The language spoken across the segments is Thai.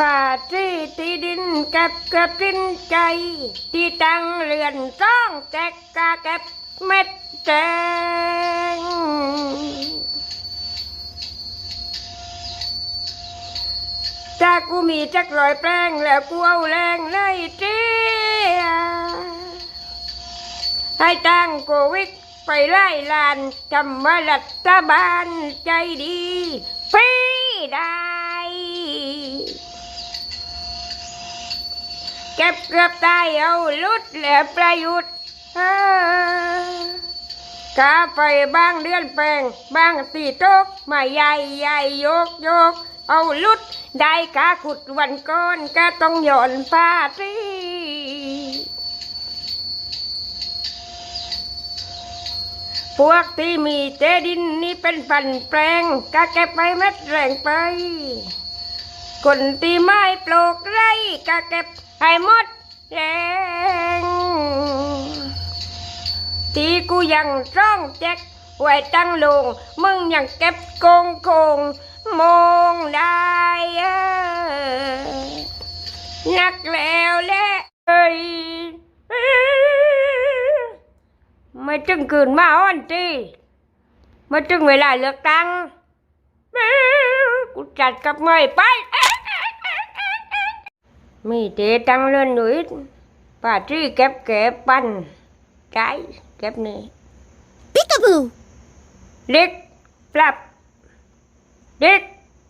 ป่าที่ที่ดินเก็บเก็บดินใจ ที่ตั้งเรือนร้องแจกกาเก็บเม็ดแจงถ้ากูมีจักรอยแปลงแล้วกูเอาแรงเลยเจียให้ตั้งโควิดไปไล่ลานทำว่ารัฐบาลใจดีฟรีไเก็บเกือบตายเอาลุดแล้วประยุทธ์กาไปบ้างเดือนแปลงบ้างตีโต๊กมาใหญ่ใหญ่โยกโยก เอาลุดได้กาขุดวันก้อนก็ต้องหย่อนผ้าทีพวกที่มีเจดินนี่เป็นพันแปลงก็เก็บไปเม็ดแรงไป คนที่ไม่ปลูกไรก็เก็บ ให้หมดแรงที่กูยังร้องแจ็คไว้ตั้งลง มึงยังเก็บโกงโกงมองได้นักแล้วแหละเอ้ยไม่จึงคืนมาอ่อนจีไม่จึงเวลาเลือกตั้งกูจัดกับไม่ไป มีเตตังเลื่อนหนุ่ยป่าที่เก็บเก็บปันใจเก็บนี่ Peekaboo! เด็กปรับเด็ก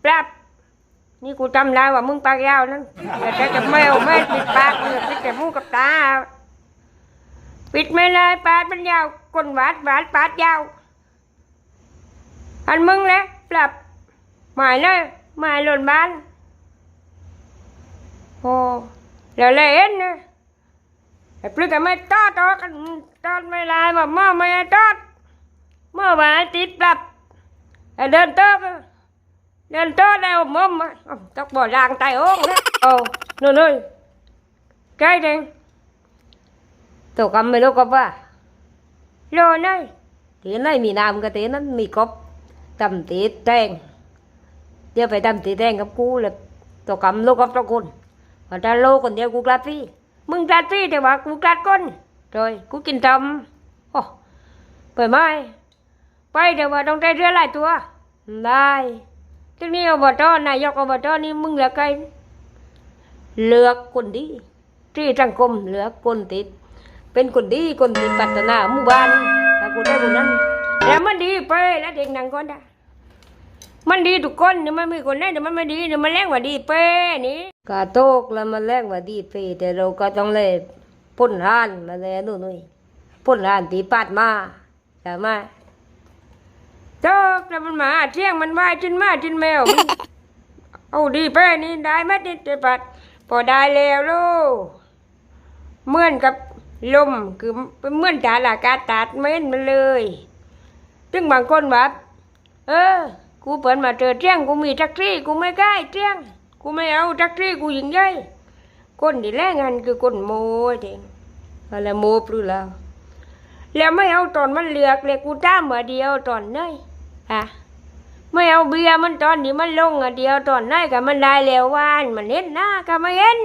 ปรับนี่กูจำได้ว่ามึงปากยาวนั่นแต่แกจะไม่เอาไม่ปิดปากมึงปิดแต่มูกกับตา ปิดไม่เลยปาดมันยาวก้นหวาดหวาดปาดยาว อันมึงแหละปรับหมายเลยหมายหล่นบ้าน โอ้แล้วเลยเอ็นนะไอ้ปลึกก็ไม่ตอดตอกันตอดไม่ลายแบบหม้อไม่ตอดหม้อไว้ติดปรับไอ้เดินตอกอะเดินตอกแล้วมุมอะอ้าตอกบ่อรางไตโอ่งนะโอ้นู่นนู่นใกล้เด้งตัวกำไม่รู้กบว่าโลนี่ทีไหนมีน้ำก็ทีนั้นมีกบตำตีแตงเดี๋ยวไปตำตีแตงกับกูเลยตัวกำลูกกบตัวคน พอถ้าโลคนเดียวกูกลัดพี่มึงกลัดพี่แต่ว่ากูกลัดคน rồi กูกินตำโอ้ไปไหมไปเดี๋ยวว่าต้องได้เรือหลายตัวได้ที่นี้อบตนายกอบตนี่มึงเลือกใครเลือกคนดี ที่สังคมเหลือกคนติด เป็นคนดีคนติดพัฒนาหมู่บ้านถ้ากูได้คนนั้นแล้วมันดีไปแล้วเด็กนังคนได้ มันดีทุกคนเนี่ยวมันมีคนไหนแต่มันไม่ดีเนี่ยวมันแรงกว่าดีเป้นี่กาโตกแล้วมันแรงกว่าดีเป้แต่เราก็ต้องเลยพ่นร้านมาเลยนู่นนี่พ่นร้านตีปัดมาใช่ไหมโตกแล้วมันมาเที่ยงมันว่ายจินมาจินแมวมันเอาดีเป้นี่ได้ไหมติดแต่ปัดพอได้แล้วลูกเหมือนกับลมคือเป็นเหมือนจานอากาศตัดเม้นมาเลยถึงบางคนแบบเออ กูเปิดมาเจอเที่ยงกูมีแท็กซี่กูไม่ใกล้เที่ยงกูไม่เอาแท็กซี่กูยิงใหญ่คนที่แรงงานคือคนโม่เองอะไรโม่ปรือแล้วแล้วไม่เอาตอนมันเหลือกเลยกูจ้ามมาเดียวตอนเนยอะไม่เอาเบียร์มันตอนนี้มันลงอะเดียวตอนไหนก็มันได้แล้ววานมันเห็นหน้าก็ไม่เห็น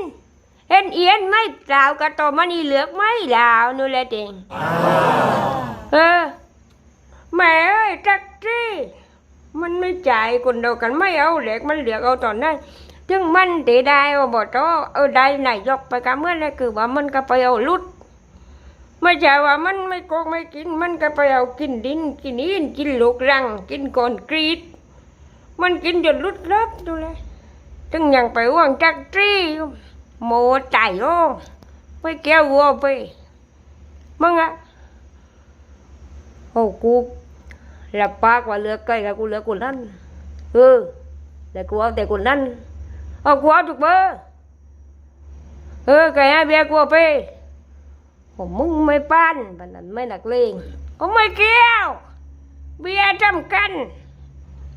เห็นเอียนไม่เปล่าก็ตอมันนี่เหลือกไม่ลาวนู่นแหละเองเออแม่เอ้ยแท็กซี่ มันไม่จ่ายคนเดียวกันไม่เอาเหล็กมันเหลือเอาตอนนั้นจึงมันตีได้ว่าบอกต่อเออได้นยกไปกับเมื่อไรคือว่ามันก็ไปเอาลุดไม่ใช่ว่ามันไม่โกงไม่กิน มันก็ไปเอากินดิน กินอินกินลูกรัง กินก่อนกรีด มันกินจนลุดลับดูเลยถึงยังไปว่างจักรีโมใจโอ้ไม่แก้ววัวไปมึงอะโอ้กู หลับปากว่าเลือกไก่กับกูเลือกคนนั้นเออแต่กูเอาแต่คนนั้นเอากูเอาถูกเบอร์เออไก่ให้เบียกูเอาไปผมมึงไม่ปั้นบันนั้นไม่หนักเลงผมไม่เกี่ยว เบียจำกัน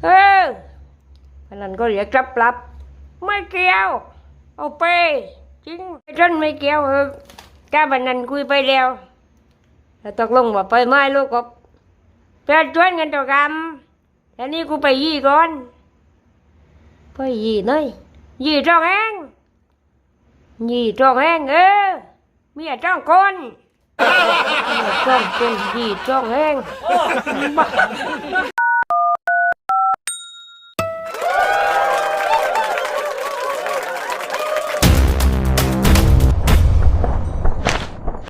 เออบันนั้นก็เรียกจับปรับไม่เกี่ยว เอาไปจริงฉันไม่เกี่ยวเออก้าบันนั้นคุยไปแล้วแล้วตกลงว่าไปไม่ลูกกบ เพื่อนชวนกันตัวกรรมแล้วนี่กูไปยี่ก่อนไปยี่หน่อยยี่จ้องแห้งยี่จ้องแห้งเออเมียจ้องคนจ้องเป็นยี่จ้องแห้ง